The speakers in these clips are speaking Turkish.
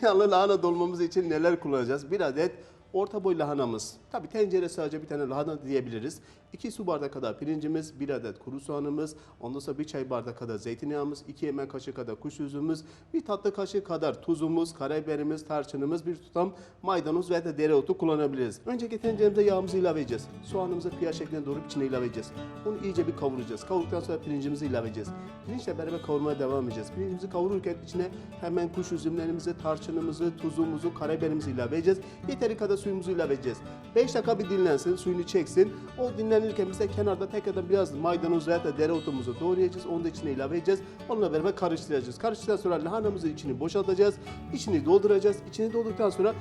Zeytinyağlı lahana dolmamız için neler kullanacağız? Bir adet orta boy lahanamız. Tabi tencere sadece bir tane lahana diyebiliriz. 2 su bardak kadar pirincimiz, bir adet kuru soğanımız, ondan sonra bir çay bardak kadar zeytinyağımız, 2 yemek kaşığı kadar kuş üzümümüz, bir tatlı kaşığı kadar tuzumuz, karabiberimiz, tarçınımız, bir tutam maydanoz ve de dereotu kullanabiliriz. Önceki tenceremize yağımızı ilave edeceğiz. Soğanımızı piyaz şeklinde doğrup içine ilave edeceğiz. Onu iyice bir kavuracağız. Kavurduktan sonra pirincimizi ilave edeceğiz. Pirinçle beraber kavurmaya devam edeceğiz. Pirincimizi kavururken içine hemen kuş üzümlerimizi, tarçınımızı, tuzumuzu, karabiberimizi ilave edeceğiz. Yeteri kadar suyumuzu ilave edeceğiz. 5 dakika bir dinlensin, suyunu çeksin. O dinlenirken biz de kenarda tekrardan biraz maydanoz veya da dereotumuzu doğrayacağız. Onu da içine ilave edeceğiz. Onunla beraber karıştıracağız. Karıştıktan sonra lahanamızın içini boşaltacağız. İçini dolduracağız. İçini doldurduktan sonra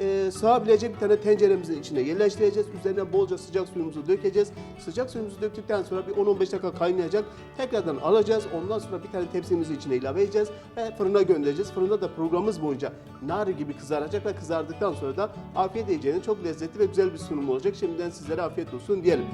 e, sığabilecek bir tane tenceremizin içine yerleştireceğiz. Üzerine bolca sıcak suyumuzu dökeceğiz. Sıcak suyumuzu döktükten sonra bir 10-15 dakika kaynayacak. Tekrardan alacağız. Ondan sonra bir tane tepsimizin içine ilave edeceğiz ve fırına göndereceğiz. Fırında da programımız boyunca nar gibi kızaracak ve kızardıktan sonra da afiyet yiyeceğiniz çok lezzetli ve güzel bir sunum olacak. Şimdiden sizlere afiyet olsun diyelim.